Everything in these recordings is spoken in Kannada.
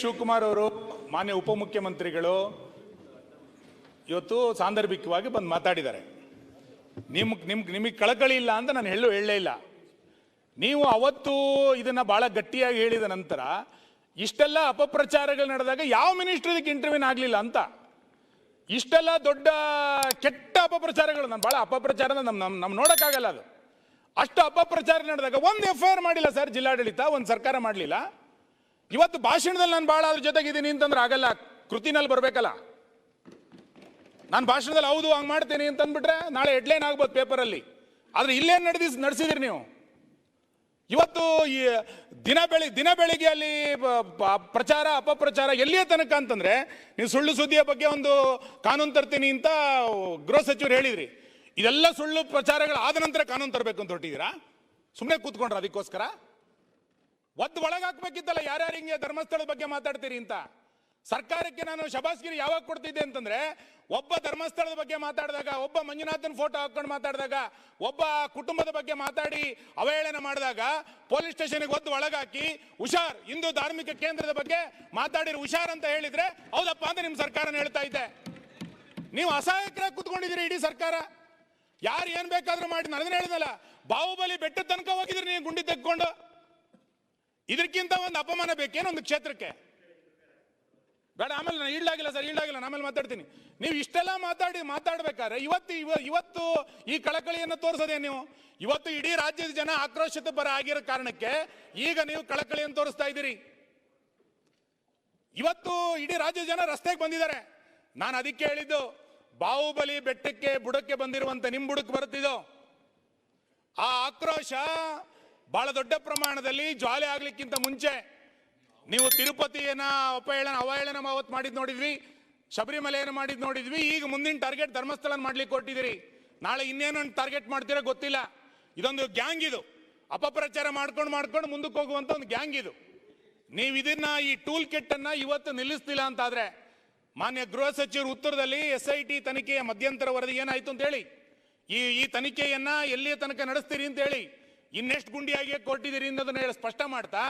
ಶಿವಕುಮಾರ್ ಅವರು, ಮಾನ್ಯ ಉಪಮುಖ್ಯಮಂತ್ರಿಗಳು ಇವತ್ತು ಸಾಂದರ್ಭಿಕವಾಗಿ ಬಂದು ಮಾತಾಡಿದ್ದಾರೆ. ನಿಮ್ ನಿಮ್, ನಿಮಗೆ ಕಳಕಳಿ ಇಲ್ಲ ಅಂತ ನಾನು ಹೇಳು ಹೇಳಲೇ ಇಲ್ಲ. ನೀವು ಅವತ್ತು ಇದನ್ನ ಬಹಳ ಗಟ್ಟಿಯಾಗಿ ಹೇಳಿದ ನಂತರ ಇಷ್ಟೆಲ್ಲ ಅಪಪ್ರಚಾರಗಳು ನಡೆದಾಗ ಯಾವ ಮಿನಿಸ್ಟರ್ ಇದಕ್ಕೆ ಇಂಟರ್ವ್ಯೂನ್ ಆಗಲಿಲ್ಲ ಅಂತ? ಇಷ್ಟೆಲ್ಲ ದೊಡ್ಡ, ಕೆಟ್ಟ ಅಪಪ್ರಚಾರಗಳು, ನಾನು ಬಹಳ ಅಪಪ್ರಚಾರ ನಮ್ಮ ನಮ್ಮ ನಮ್ಮ ನೋಡೋಕ್ಕಾಗಲ್ಲ ಅದು. ಅಷ್ಟು ಅಪಪ್ರಚಾರ ನಡೆದಾಗ ಒಂದು ಎಫ್ ಐ ಆರ್ ಮಾಡಿಲ್ಲ ಸರ್ ಜಿಲ್ಲಾಡಳಿತ, ಒಂದು ಸರ್ಕಾರ ಮಾಡಲಿಲ್ಲ. ಇವತ್ತು ಭಾಷಣದಲ್ಲಿ ನಾನು ಭಾಳ ಅದ್ರ ಜೊತೆಗಿದ್ದೀನಿ ಅಂತಂದ್ರೆ ಆಗಲ್ಲ ಕೃತಿನಲ್ಲಿ ಬರಬೇಕಲ್ಲ. ನಾನು ಭಾಷಣದಲ್ಲಿ ಹೌದು, ಹಂಗೆ ಮಾಡ್ತೀನಿ ಅಂತಂದ್ಬಿಟ್ರೆ ನಾಳೆ ಹೆಡ್ಲೈನ್ ಆಗ್ಬೋದು ಪೇಪರಲ್ಲಿ. ಆದರೆ ಇಲ್ಲೇನು ನಡೆದಿ ನಡೆಸಿದಿರಿ ನೀವು? ಇವತ್ತು ಈ ದಿನ ಬೆಳಿ, ದಿನ ಬೆಳಿಗ್ಗೆ ಅಲ್ಲಿ ಪ್ರಚಾರ, ಅಪಪ್ರಚಾರ ಎಲ್ಲಿಯ ತನಕ ಅಂತಂದ್ರೆ ನೀವು ಸುಳ್ಳು ಸುದ್ದಿಯ ಬಗ್ಗೆ ಒಂದು ಕಾನೂನು ತರ್ತೀನಿ ಅಂತ ಗೃಹ ಸಚಿವರು ಹೇಳಿದ್ರಿ. ಇದೆಲ್ಲ ಸುಳ್ಳು ಪ್ರಚಾರಗಳು ಆದ ನಂತರ ಕಾನೂನು ತರಬೇಕು ಅಂತ ಹೊರಟಿದ್ದೀರಾ? ಸುಮ್ಮನೆ ಕೂತ್ಕೊಂಡ್ರ ಅದಕ್ಕೋಸ್ಕರ? ಒದ್ದು ಒಳಗಾಕ್ಬೇಕಿತ್ತಲ್ಲ, ಯಾರ್ಯಾರು ಹಿಂಗೆ ಧರ್ಮಸ್ಥಳದ ಬಗ್ಗೆ ಮಾತಾಡ್ತೀರಿ ಅಂತ? ಸರ್ಕಾರಕ್ಕೆ ನಾನು ಶಬಾಸ್ಗಿರಿ ಯಾವಾಗ ಕೊಡ್ತಿದ್ದೆ ಅಂತಂದ್ರೆ, ಒಬ್ಬ ಧರ್ಮಸ್ಥಳದ ಬಗ್ಗೆ ಮಾತಾಡಿದಾಗ, ಒಬ್ಬ ಮಂಜುನಾಥನ್ ಫೋಟೋ ಹಾಕೊಂಡು ಮಾತಾಡಿದಾಗ, ಒಬ್ಬ ಕುಟುಂಬದ ಬಗ್ಗೆ ಮಾತಾಡಿ ಅವಹೇಳನ ಮಾಡಿದಾಗ, ಪೊಲೀಸ್ ಸ್ಟೇಷನ್ಗೆ ಒದ್ದು ಒಳಗಾಕಿ, ಹುಷಾರ್, ಹಿಂದೂ ಧಾರ್ಮಿಕ ಕೇಂದ್ರದ ಬಗ್ಗೆ ಮಾತಾಡಿರೋ ಹುಷಾರ್ ಅಂತ ಹೇಳಿದ್ರೆ, ಹೌದಪ್ಪ ಅಂತ ನಿಮ್ಮ ಸರ್ಕಾರನ ಹೇಳ್ತಾ ಇದ್ದೆ. ನೀವು ಅಸಹಾಯಕರಾಗಿ ಕೂತ್ಕೊಂಡಿದ್ದೀರಿ ಇಡೀ ಸರ್ಕಾರ. ಯಾರು ಏನ್ ಬೇಕಾದ್ರೂ ಮಾಡಿ ನಾನು ಹೇಳಿದಲ್ಲ ಬಾಹುಬಲಿ ಬೆಟ್ಟದ ತನಕ ಹೋಗಿದ್ರಿ ನೀವು ಗುಂಡಿ ತೆಕ್ಕೊಂಡು ಇದಕ್ಕಿಂತ ಒಂದು ಅಪಮಾನ ಬೇಕೇನು ಒಂದು ಕ್ಷೇತ್ರಕ್ಕೆ? ಬೇಡ, ಆಮೇಲೆ ನಾನು ಈಡಾಗಿಲ್ಲ ಸರ್, ಈಡಾಗಿಲ್ಲ ಆಮೇಲೆ ಮಾತಾಡ್ತೀನಿ. ನೀವು ಇಷ್ಟೆಲ್ಲ ಮಾತಾಡಿ, ಮಾತಾಡ್ಬೇಕಾದ್ರೆ ಇವತ್ತು ಇವ- ಇವತ್ತು ಈ ಕಳಕಳಿಯನ್ನು ತೋರಿಸೋದೇ ನೀವು? ಇವತ್ತು ಇಡೀ ರಾಜ್ಯದ ಜನ ಆಕ್ರೋಶಿತ ಪರ ಆಗಿರೋ ಕಾರಣಕ್ಕೆ ಈಗ ನೀವು ಕಳಕಳಿಯನ್ನು ತೋರಿಸ್ತಾ ಇದ್ದೀರಿ. ಇವತ್ತು ಇಡೀ ರಾಜ್ಯದ ಜನ ರಸ್ತೆಗೆ ಬಂದಿದ್ದಾರೆ. ನಾನು ಅದಕ್ಕೆ ಹೇಳಿದ್ದು, ಬಾಹುಬಲಿ ಬೆಟ್ಟಕ್ಕೆ, ಬುಡಕ್ಕೆ ಬಂದಿರುವಂತ ನಿಮ್ ಬುಡಕ್ಕೆ ಬರುತ್ತಿದ್ದು. ಆ ಆಕ್ರೋಶ ಬಹಳ ದೊಡ್ಡ ಪ್ರಮಾಣದಲ್ಲಿ ಜ್ವಾಲೆ ಆಗ್ಲಿಕ್ಕಿಂತ ಮುಂಚೆ ನೀವು ತಿರುಪತಿಯನ್ನ ಅಪಹೇಳನ ಅವಹೇಳನ ಅವತ್ತು ಮಾಡಿದ್ ನೋಡಿದ್ವಿ, ಶಬರಿಮಲೆಯನ್ನು ಮಾಡಿದ್ ನೋಡಿದ್ವಿ, ಈಗ ಮುಂದಿನ ಟಾರ್ಗೆಟ್ ಧರ್ಮಸ್ಥಳ ಮಾಡ್ಲಿಕ್ಕೆ ಕೊಟ್ಟಿದ್ದೀರಿ. ನಾಳೆ ಇನ್ನೇನು ಟಾರ್ಗೆಟ್ ಮಾಡ್ತೀರಾ ಗೊತ್ತಿಲ್ಲ. ಇದೊಂದು ಗ್ಯಾಂಗ್ ಇದು. ಅಪಪ್ರಚಾರ ಮಾಡ್ಕೊಂಡು ಮಾಡ್ಕೊಂಡು ಮುಂದಕ್ಕೆ ಹೋಗುವಂತ ಒಂದು ಗ್ಯಾಂಗ್ ಇದು. ನೀವು ಇದನ್ನ ಈ ಟೂಲ್ ಕಿಟ್ ಅನ್ನ ಇವತ್ತು ನಿಲ್ಲಿಸ್ತಿಲ್ಲ ಅಂತಾದ್ರೆ, ಮಾನ್ಯ ಗೃಹ ಸಚಿವರು ಉತ್ತರದಲ್ಲಿ ಎಸ್ ಐ ಟಿ ತನಿಖೆಯ ಮಧ್ಯಂತರ ವರದಿ ಏನಾಯ್ತು ಅಂತ ಹೇಳಿ ಈ ಈ ತನಿಖೆಯನ್ನ ಎಲ್ಲಿಯ ತನಕ ನಡೆಸ್ತೀರಿ ಅಂತ ಹೇಳಿ ಇನ್ನೆಷ್ಟು ಗುಂಡಿಯಾಗಿ ಕೊಟ್ಟಿದ್ದೀರಿ ಅನ್ನೋದನ್ನ ಹೇಳಿ ಸ್ಪಷ್ಟ ಮಾಡ್ತಾ,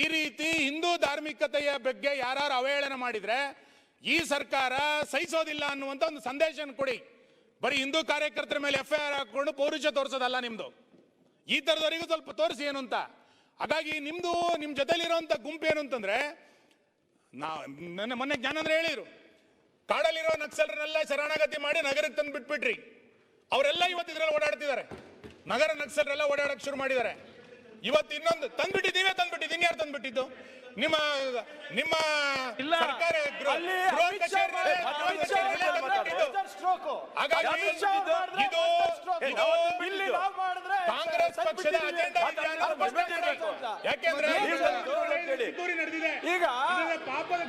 ಈ ರೀತಿ ಹಿಂದೂ ಧಾರ್ಮಿಕತೆಯ ಬಗ್ಗೆ ಯಾರು ಅವಹೇಳನ ಮಾಡಿದ್ರೆ ಈ ಸರ್ಕಾರ ಸಹಿಸೋದಿಲ್ಲ ಅನ್ನುವಂತ ಒಂದು ಸಂದೇಶ ಕೊಡಿ. ಬರೀ ಹಿಂದೂ ಕಾರ್ಯಕರ್ತರ ಮೇಲೆ ಎಫ್ ಐ ಆರ್ ಹಾಕೊಂಡು ಪೌರುಷ ತೋರಿಸೋದಲ್ಲ ನಿಮ್ದು. ಈ ತರದವರಿಗೂ ಸ್ವಲ್ಪ ತೋರಿಸಿ ಏನು ಅಂತ. ಹಾಗಾಗಿ ನಿಮ್ದು ನಿಮ್ಮ ಜೊತೆಲಿರುವಂತ ಗುಂಪು ಏನು ಅಂತಂದ್ರೆ, ನಾ, ನನ್ನ, ಮೊನ್ನೆ ಜ್ಞಾನಂದ್ರೆ ಹೇಳಿದ್ರು ಕಾಡಲ್ಲಿರೋ ನಕ್ಸಲರನ್ನೆಲ್ಲ ಶರಣಾಗತಿ ಮಾಡಿ ನಗರಕ್ಕೆ ತಂದು ಬಿಟ್ಬಿಟ್ರಿ. ಅವರೆಲ್ಲ ಇವತ್ತು ಇದ್ರಲ್ಲಿ ಓಡಾಡ್ತಿದ್ದಾರೆ. ನಗರ ನಕ್ಸಲರೆಲ್ಲ ಓಡಾಡಕ್ ಶುರು ಮಾಡಿದ್ದಾರೆ. ಇವತ್ತು ಇನ್ನೊಂದು ತಂದ್ಬಿಟ್ಟಿದ್ದೀವಿ ನೀವೇ ತಂದ್ಬಿಟ್ಟಿದ್ದು ಇನ್ಯಾರು ತಂದ್ಬಿಟ್ಟಿದ್ದು? ನಿಮ್ಮ ನಿಮ್ಮ. ಸರ್ಕಾರ. ಹಾಗಾಗಿ ಇದು ಇದು ಕಾಂಗ್ರೆಸ್ ಪಕ್ಷದ ಅಜೆಂಡಾ. ಯಾಕೆಂದ್ರೆ ನಡೆದಿದೆ? ಈಗ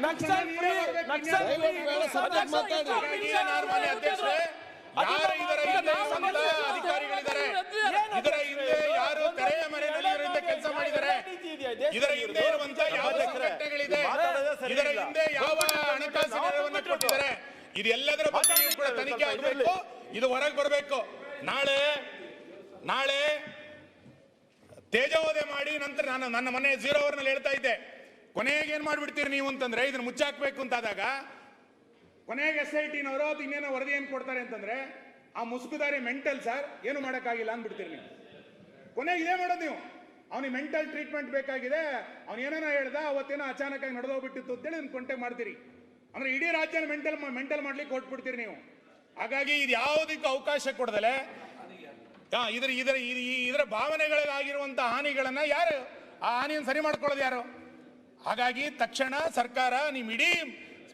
ನಕ್ಸಲ್ ಅಧ್ಯಕ್ಷರೇ ಯಾರು ಇದರ ಹಿಂದೆ ಸ್ವಂತ ಅಧಿಕಾರಿಗಳಿದ್ದಾರೆ ಇದರ ಹಿಂದೆ ಯಾರು ತೆರೆಯ ಮರೆಯಲ್ಲಿ ಇದರ ಹಿಂದೆ ಕೆಲಸ ಮಾಡಿದ್ದಾರೆ ಇದರ ಹಿಂದೆ ಇರುವಂತ ಯಾವ ಸಂಘಟನೆಗಳಿದೆ? ಇದರ ಹಿಂದೆ ಯಾವ ಹಣಕಾಸು ನೆರವನ್ನು ಕೊಟ್ಟಿದ್ದಾರೆ. ಇದೆಲ್ಲದರ ಬಗ್ಗೆ ಕೂಡ ತನಿಖೆ ಆಗಬೇಕು. ಇದು ಹೊರಗೆ ಬರಬೇಕು. ನಾಳೆ ನಾಳೆ ತೇಜೋವಧೆ ಮಾಡಿ ನಂತರ ನಾನು ನನ್ನ ಮನೆ ಜೀರೋ ಅವರ್ನಲ್ಲಿ ಹೇಳ್ತಾ ಇದ್ದೆ. ಕೊನೆಗೆ ಏನ್ ಮಾಡ್ಬಿಡ್ತೀರಿ ನೀವು ಅಂತಂದ್ರೆ ಇದನ್ನ ಮುಚ್ಚಾಕ್ಬೇಕು ಅಂತಾದಾಗ ಕೊನೆಗೆ ಎಸ್ ಐ ಟಿನವರು ಅದು ಇನ್ನೇನೋ ವರದಿ ಏನ್ ಕೊಡ್ತಾರೆ ಅಂತಂದ್ರೆ ಆ ಮುಸುಕುದಾರಿ ಮೆಂಟಲ್ ಸರ್ ಏನು ಮಾಡೋಕ್ಕಾಗಿಲ್ಲ ಅಂದ್ಬಿಡ್ತೀರಿ ನೀವು. ಕೊನೆಗೆ ಇದೇ ಮಾಡೋದು ನೀವು. ಅವನಿಗೆ ಮೆಂಟಲ್ ಟ್ರೀಟ್ಮೆಂಟ್ ಬೇಕಾಗಿದೆ. ಅವ್ನು ಏನೇನೋ ಹೇಳ್ದ, ಅವತ್ತೇನೋ ಅಚಾನಕ್ ಆಗಿ ನಡೆದೋಗ್ಬಿಟ್ಟಿತ್ತು ಅಂತೇಳಿ ನಿಮ್ಗೆ ಕೊಂಟೆ ಮಾಡ್ತೀರಿ. ಅಂದ್ರೆ ಇಡೀ ರಾಜ್ಯನ ಮೆಂಟಲ್ ಮೆಂಟಲ್ ಮಾಡ್ಲಿಕ್ಕೆ ಕೊಟ್ಬಿಡ್ತೀರಿ ನೀವು. ಹಾಗಾಗಿ ಇದು ಯಾವುದಕ್ಕೂ ಅವಕಾಶ ಕೊಡದಲೆ. ಇದ್ರ, ಇದರ ಇದರ ಭಾವನೆಗಳಿಗಾಗಿರುವಂತ ಹಾನಿಗಳನ್ನ ಯಾರು, ಆ ಹಾನಿಯನ್ನು ಸರಿ ಮಾಡ್ಕೊಳ್ಳೋದು ಯಾರು? ಹಾಗಾಗಿ ತಕ್ಷಣ ಸರ್ಕಾರ ನಿಮ್ಮ ಇಡೀ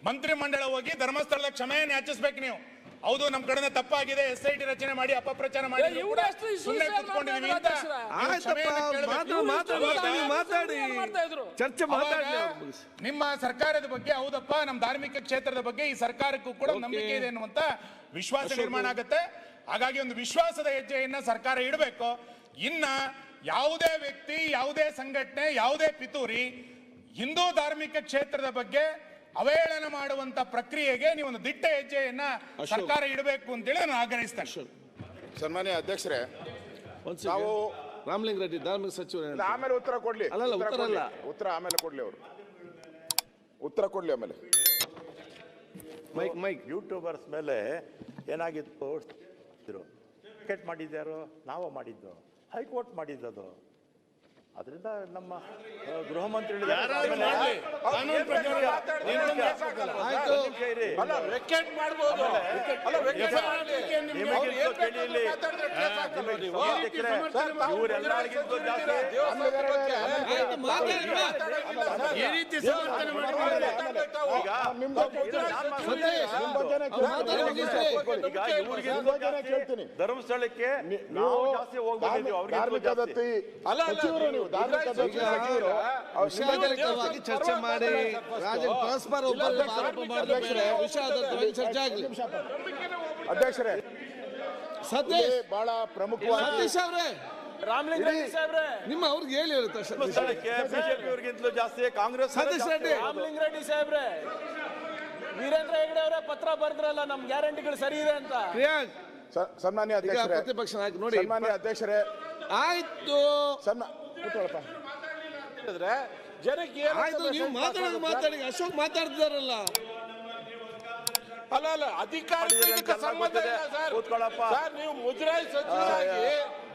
ಮಂತ್ರಿ ಮಂಡಳ ಹೋಗಿ ಧರ್ಮಸ್ಥಳದ ಕ್ಷಮೆಯನ್ನು ಯಾಚಿಸ್ಬೇಕು ನೀವು. ಹೌದು ನಮ್ ಕಡೆ ತಪ್ಪಾಗಿದೆ. ಎಸ್ ಐ ಟಿ ರಚನೆ ಮಾಡಿ ಅಪಪ್ರಚಾರ ಮಾಡಿ. ಚರ್ಚೆ ಮಾತಾಡಿ ನಿಮ್ಮ ಸರ್ಕಾರದ ಬಗ್ಗೆ ಹೌದಪ್ಪ ನಮ್ಮ ಧಾರ್ಮಿಕ ಕ್ಷೇತ್ರದ ಬಗ್ಗೆ ಈ ಸರ್ಕಾರಕ್ಕೂ ಕೂಡ ನಂಬಿಕೆ ಇದೆ ಅನ್ನುವಂತ ವಿಶ್ವಾಸ ನಿರ್ಮಾಣ ಆಗುತ್ತೆ. ಹಾಗಾಗಿ ಒಂದು ವಿಶ್ವಾಸದ ಹೆಜ್ಜೆಯನ್ನ ಸರ್ಕಾರ ಇಡಬೇಕು. ಇನ್ನ ಯಾವುದೇ ವ್ಯಕ್ತಿ ಯಾವುದೇ ಸಂಘಟನೆ ಯಾವುದೇ ಪಿತೂರಿ ಹಿಂದೂ ಧಾರ್ಮಿಕ ಕ್ಷೇತ್ರದ ಬಗ್ಗೆ ಅವಹೇಳನ ಮಾಡುವಂತ ಪ್ರಕ್ರಿಯೆಗೆ ನೀವು ಒಂದು ದಿಟ್ಟ ಹೆಜ್ಜೆಯನ್ನ ಸರ್ಕಾರ ಇಡಬೇಕು ಅಂತೇಳಿ ನಾನು ಆಗ್ರಹಿಸ್ತೇನೆ. ಸನ್ಮಾನ್ಯ ಅಧ್ಯಕ್ಷರೇ ಒಂದ್ ನಾವು ರಾಮಲಿಂಗ ರೆಡ್ಡಿ ಧಾರ್ಮಿಕ ಸಚಿವರು ಆಮೇಲೆ ಉತ್ತರ ಕೊಡ್ಲಿ. ಅಲ್ಲಲ್ಲ, ಉತ್ತರ ಅಲ್ಲ. ಉತ್ತರ ಆಮೇಲೆ ಕೊಡ್ಲಿ ಅವರು. ಉತ್ತರ ಕೊಡ್ಲಿ ಆಮೇಲೆ. Mic mic. ಯೂಟ್ಯೂಬರ್ಸ್ ಮೇಲೆ ಏನಾಗಿತ್ತು ಟಿಕೆಟ್ ಮಾಡಿದ್ಯಾರು? ನಾವು ಮಾಡಿದ್ದು. ಹೈಕೋರ್ಟ್ ಮಾಡಿದ್ದದು. ಅದರಿಂದ ನಮ್ಮ ಗೃಹ ಮಂತ್ರಿ ಹೇಳಿದ್ರೆ ಇವರೆಲ್ಲರಿಗಿಂತ ಜಾಸ್ತಿ ಈ ರೀತಿ ಸಮರ್ಥನೆ ಧರ್ಮಸ್ಥಳಕ್ಕೆ ನಾವು ಜಾಸ್ತಿ ಅವ್ರಿಗೆ ಅಲ್ಲ, ನೀವು ಚರ್ಚೆ ಮಾಡಿ ಪರಸ್ಪರ ಚರ್ಚೆ ಆಗ್ಲಿ. ಅಧ್ಯಕ್ಷರೇ ಸತೀಶ್. ಬಹಳ ಪ್ರಮುಖವಾಗಿ ಸತೀಶ್ ಅವ್ರೆ. ರಾಮಲಿಂಗಾರೆಡ್ಡಿ ಸಾಹೇಬ್ರೆ. ನಿಮ್ಮ ಅವ್ರಿಗೆ ಹೇಳಿ ಹೇಳುತ್ತೆ ಧರ್ಮಸ್ಥಳಕ್ಕೆ ಬಿಜೆಪಿ ಅವ್ರಿಗಿಂತಲೂ ಜಾಸ್ತಿ ಕಾಂಗ್ರೆಸ್ ಸತೀಶ್ ರೆಡ್ಡಿ. ರಾಮಲಿಂಗಾರೆಡ್ಡಿ ಸಾಹೇಬ್ರೆ ವೀರೇಂದ್ರ ಹೆಗಡೆ ಅವರ ಪತ್ರ ಬರೆದ್ರಲ್ಲ ನಮ್ ಗ್ಯಾರಂಟಿಗಳು ಸರಿ ಇದೆ ಅಂತ. ಪ್ರಿಯಾಂಕ್. ಸ- ಸನ್ಮಾನ್ಯ ಈಗ ಅಧ್ಯಕ್ಷರೇ ಪ್ರತಿಪಕ್ಷ ನಾಯಕ ನೋಡಿ. ಸನ್ಮಾನ್ಯ ಅಧ್ಯಕ್ಷರೇ. ಆಯ್ತು. ಸನ್ಮಾ ಕೂತ್ಕೊಳ್ಳಪ್ಪ. ಜನಕ್ಕೆ ಆಯ್ತು ನೀವು ಮಾತಾಡೋದು ಮಾತಾಡಿ. ಅಶೋಕ್ ಮಾತಾಡ್ತಿದಾರಲ್ಲ. ಅಲ್ಲ ಅಲ್ಲ ಅಧಿಕಾರಿಗಳಿಗೆ ಸಂಬಂಧ ಇಲ್ಲ ಸರ್. ಕೂತ್ಕೊಳ್ಳಪ್ಪ. ಸರ್ ನೀವು ಮುಜರಾಯಿ ಸಚಿವರಾಗಿ